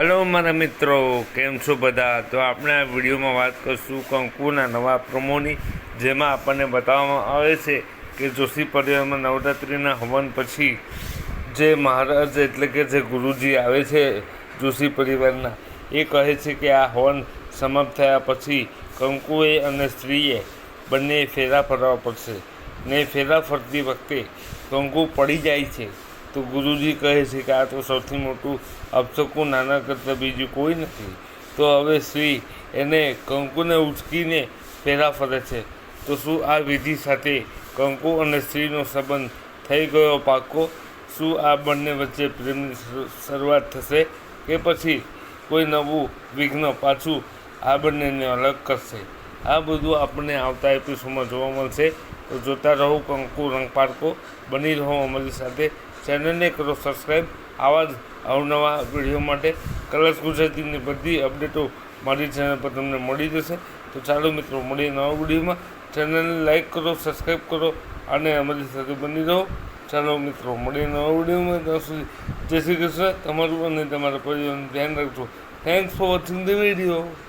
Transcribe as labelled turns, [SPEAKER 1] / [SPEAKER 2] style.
[SPEAKER 1] Hello મારા મિત્રો, કેમ છો બધા? તો આપણે આ વિડીયોમાં વાત કરીશું કંકુના નવા પ્રમોની, જેમાં આપણને બતાવવામાં આવે છે કે જોશી પરિવારમાં નવરાત્રિના હવન પછી જે મહારાજ એટલે કે જે ગુરુજી આવે છે જોશી પરિવારના, એ કહે છે કે આ હવન સમાપ્ત થયા પછી કંકુએ અને સ્ત્રીએ બંને ફેરા ફરવા પડશે ને ફેરા ફરતી વખતે કંકુ પડી જાય છે. તો ગુરુજી કહે છે કે આ તો સૌથી મોટું અપશકું નાના કરતાં બીજું કોઈ નથી. તો હવે શ્રી એને કંકુને ઉચકીને ફેરા ફરે છે. તો શું આ વિધિ સાથે કંકુ અને સ્ત્રીનો સંબંધ થઈ ગયો પાકો? શું આ બંને વચ્ચે પ્રેમની શરૂઆત થશે કે પછી કોઈ નવું વિઘ્ન પાછું આ બંનેને અલગ કરશે? આ બધું આપણને આવતા એપિસોડમાં જોવા મળશે. તો જોતા રહો, કંકુ રંગ પારકો બની રહો અમારી સાથે. ચેનલને કરો સબસ્ક્રાઈબ આવા જ અવનવા વીડિયો માટે કલર્સ ગુજરાતીની બધી અપડેટો મારી ચેનલ પર તમને મળી જશે. તો ચાલો મિત્રો, મળીએ નવા વિડીયોમાં. ચેનલને લાઈક કરો સબસ્ક્રાઈબ કરો અને અમારી સાથે બની રહો. ચાલો મિત્રો, મળીએ નવા વિડીયોમાં. ત્યાં સુધી જય શ્રી કૃષ્ણ. તમારું અને તમારા પરિવારનું ધ્યાન રાખજો. Thanks for watching the video